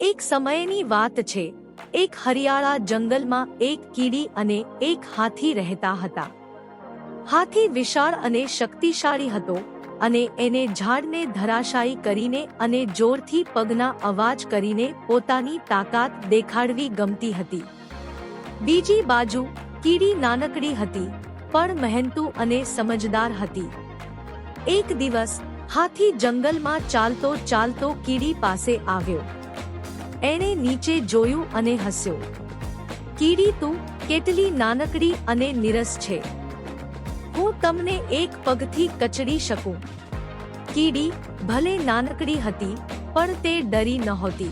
એક સમયની વાત છે. એક હરિયાળા જંગલમાં એક કીડી અને એક હાથી રહેતા હતા. હાથી વિશાળ અને શક્તિશાળી હતો અને એને ઝાડને ધરાશાયી કરીને અને જોરથી પગના અવાજ કરીને પોતાની તાકાત દેખાડવી ગમતી હતી. બીજી બાજુ કીડી નાનકડી હતી, પણ મહેનતુ અને સમજદાર હતી. એક દિવસ, હાથી જંગલમાં ચાલતો ચાલતો કીડી પાસે આવ્યો. એણે નીચે જોયું અને હસ્યો. કીડી તું કેટલી નાનકડી અને નિરસ છે. હું તમને એક પગથી કચડી શકું. કીડી ભલે નાનકડી હતી, પણ તે ડરી નહોતી.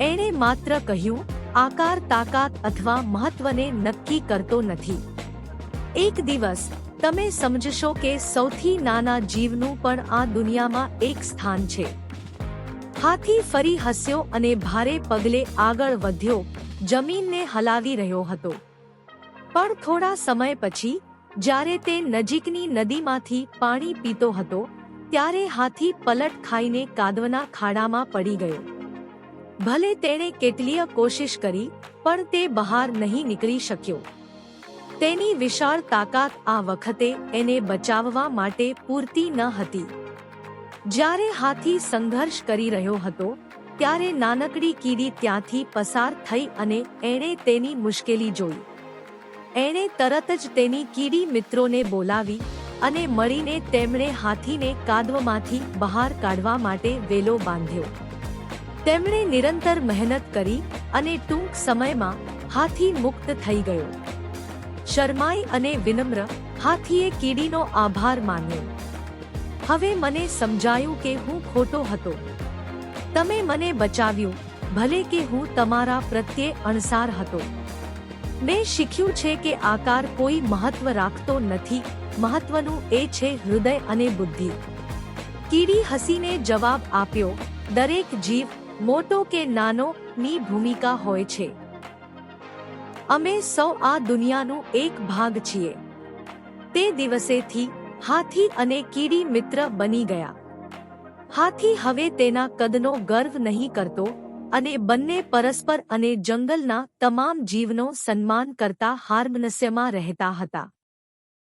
એણે માત્ર કહ્યું, આકાર, તાકાત અથવા મહત્વને નક્કી કરતો નથી. એક દિવસ, તમે સમજશો કે સૌથી નાના જીવનું પણ આ દુનિયામાં એક સ્થાન છે. હાથી ફરી હસ્યો અને ભારે પગલે આગળ વધ્યો, જમીનને હલાવી રહ્યો હતો. પણ થોડા સમય પછી, જ્યારે તે નજીકની નદીમાંથી પાણી પીતો હતો, ત્યારે હાથી પલટ ખાઈને કાદવના ખાડામાં પડી ગયો. ભલે તેણે કેટલીય કોશિશ કરી, પણ તે બહાર નહીં નીકળી શક્યો. તેની વિશાળ તાકાત આ વખતે એને બચાવવા માટે પૂરતી ન હતી. જ્યારે હાથી સંઘર્ષ કરી રહ્યો હતો, ત્યારે નાનકડી કીડી ત્યાંથી પસાર થઈ અને એણે તેની મુશ્કેલી જોઈ. એણે તરત જ તેની કીડી મિત્રોને બોલાવી અને મળીને તેમણે હાથીને કાદવમાંથી બહાર કાઢવા માટે વેલો બાંધ્યો. તેમણે નિરંતર મહેનત કરી અને ટૂંક સમયમાં હાથી મુક્ત થઈ ગયો. શરમાઈ અને વિનમ્ર, હાથીએ કીડીનો આભાર માન્યો. હવે મને સમજાયું કે હું ખોટો હતો. તમે મને બચાવ્યું, ભલે કે હું તમારા પ્રત્યે અણસાર હતો. મેં શીખ્યું છે કે આકાર કોઈ મહત્વ રાખતો નથી, મહત્વનું એ છે હૃદય અને બુદ્ધિ. કીડી હસીને જવાબ આપ્યો, દરેક જીવ, મોટો કે નાનો, ની ભૂમિકા હોય છે. અમે સૌ આ દુનિયાનું એક ભાગ છીએ. તે દિવસેથી હાથી અને કીડી મિત્ર બની ગયા. હાથી હવે તેના કદનો ગર્વ નહીં કરતો અને બંને પરસ્પર અને જંગલના તમામ જીવનો સન્માન કરતા હાર્મનસ્યમાં રહેતા હતા.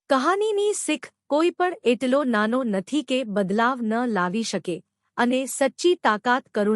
કહાનીની શીખ કોઈ પણ એટલો નાનો નથી કે બદલાવ ન લાવી શકે અને સચ્ચી તાકાત કરુણા